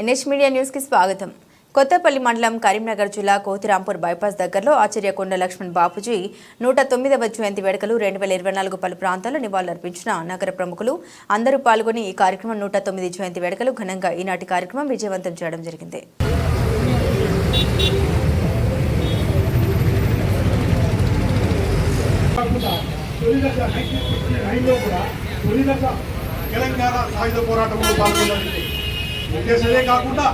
NH media న్యూస్కి స్వాగతం. కొత్తపల్లి మండలం కరీంనగర్ జిల్లా కోతిరాంపూర్ బైపాస్ దగ్గరలో ఆచార్యకొండ లక్ష్మణ్ బాపుజీ నూట తొమ్మిదవ జయంతి వేడుకలు రెండు వేల ఇరవై నాలుగు పలు ప్రాంతాల్లో నివాళులర్పించిన నగర ప్రముఖులు. అందరూ పాల్గొని ఈ కార్యక్రమం నూట తొమ్మిది జయంతి వేడుకలు ఘనంగా ఈనాటి కార్యక్రమం విజయవంతం చేయడం జరిగింది. తెలంగాణ సాయుధ పోరాటంలో పాల్గొన్నది ఉద్దేశమే కాకుండా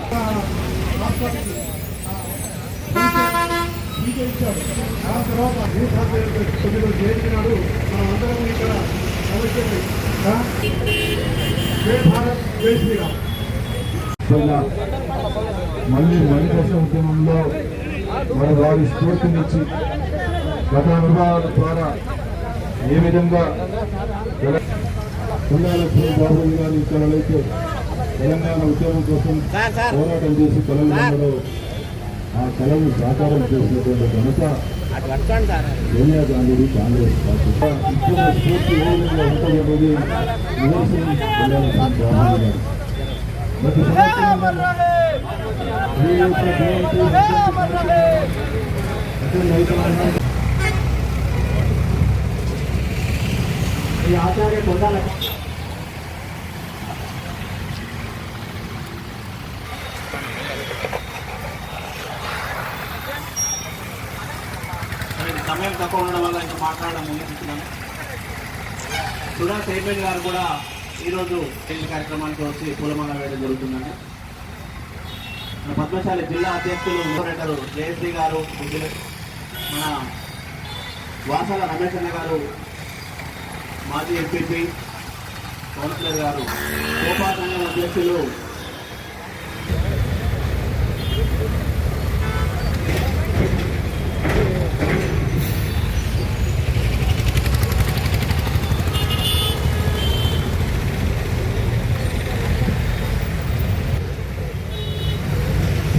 ఆ తర్వాత తొమ్మిదో జయంతి నాడు మనం అందరం ఇక్కడ మళ్ళీ మణిదశ ఉద్యమంలో మన వారి స్ఫూర్తినిచ్చి గత అనుభవాల ద్వారా ఏ విధంగా తెలంగాణ బాబు గారు అయితే తెలంగాణ ఉద్యమం కోసం పోరాటం చేసి తెలంగాణలో ఆ కళను సాకారం చేసినటువంటి ఘనత సోనియా గాంధీ కాంగ్రెస్ పార్టీ. ఇప్పుడు స్ఫూర్తి ఏ విధంగా ఉంటుందనేది గారు. ప్రతి సంవత్సరం ఈ యొక్క జయంతి అటెండ్ అవుతున్నాము. ఈ ఆచార్య కొండాల సమయం తక్కువ ఉండడం వల్ల ఇంకా మాట్లాడడం ముగించుతున్నాను సుధా చైర్మన్ గారు కూడా ఈరోజు పెళ్ళి కార్యక్రమానికి వచ్చి పూలమాల వేయడం జరుగుతుందండి. మన పద్మశాలి జిల్లా అధ్యక్షులు మోరేటరు జయశ్రీ గారు మన వాసాల రమేష్ అన్న గారు మాజీ ఎంపీపీ కౌన్సిలర్ గారు గోపా సంఘం అధ్యక్షులు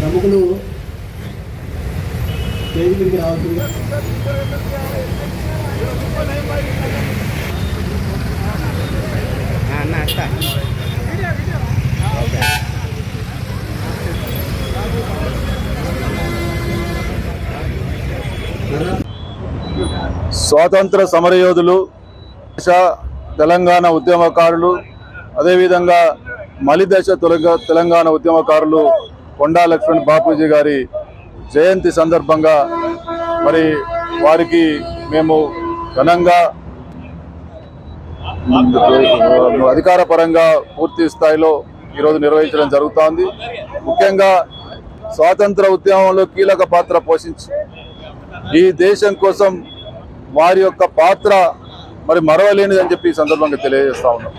ప్రముఖులు స్టేజ్ మీదకి రావాల్సిందిగా స్వాతంత్ర సమరయోధులు దేశ తెలంగాణ ఉద్యమకారులు అదేవిధంగా మలిదశ తొలగ తెలంగాణ ఉద్యమకారులు కొండా లక్ష్మణ్ బాపూజీ గారి జయంతి సందర్భంగా మరి వారికి మేము ఘనంగా అధికార పరంగా పూర్తి స్థాయిలో ఈరోజు నిర్వహించడం జరుగుతోంది. ముఖ్యంగా స్వాతంత్ర ఉద్యమంలో కీలక పాత్ర పోషించి ఈ దేశం కోసం వారి యొక్క పాత్ర మరి మరవలేనిదని చెప్పి ఈ సందర్భంగా తెలియజేస్తా ఉన్నాం.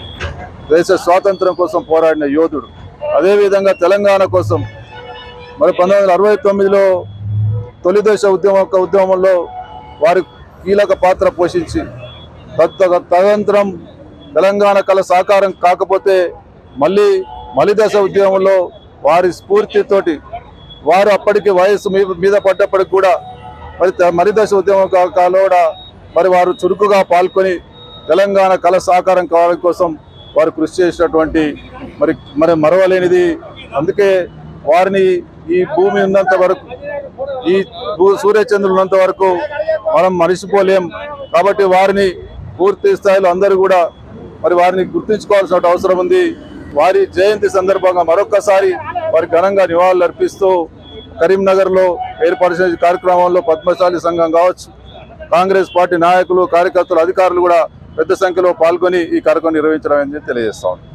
దేశ స్వాతంత్రం కోసం పోరాడిన యోధుడు అదేవిధంగా తెలంగాణ కోసం మరి పంతొమ్మిది వందల అరవై తొమ్మిదిలో తొలి దశ ఉద్యమ ఉద్యమంలో వారి కీలక పాత్ర పోషించి తద్- తదనంతరం తెలంగాణ కళ సాకారం కాకపోతే మళ్ళీ మలిదశ ఉద్యమంలో వారి స్ఫూర్తితోటి వారు అప్పటికి వయస్సు మీ- మీద పడ్డప్పటికి కూడా మరి త- మలిదశ ఉద్యమం కూడా మరి వారు చురుకుగా పాల్గొని తెలంగాణ కళ సాకారం కావడం కోసం వారు కృషి చేసినటువంటి మరి మరి మరవలేనిది. అందుకే వారిని ఈ భూమి ఉన్నంత వరకు ఈ భూ- సూర్యచంద్రులు ఉన్నంత వరకు మనం మరిచిపోలేం. కాబట్టి వారిని పూర్తి స్థాయిలో అందరూ కూడా మరి వారిని గుర్తుంచుకోవాల్సిన అవసరం ఉంది. వారి జయంతి సందర్భంగా మరొక్కసారి వారి ఘనంగా నివాళులు అర్పిస్తూ కరీంనగర్లో ఏర్పాటు కార్యక్రమంలో పద్మశాలి సంఘం కావచ్చు కాంగ్రెస్ పార్టీ నాయకులు కార్యకర్తలు అధికారులు కూడా పెద్ద సంఖ్యలో పాల్గొని ఈ కార్యక్రమం నిర్వహించడం తెలియజేస్తా ఉన్నాం.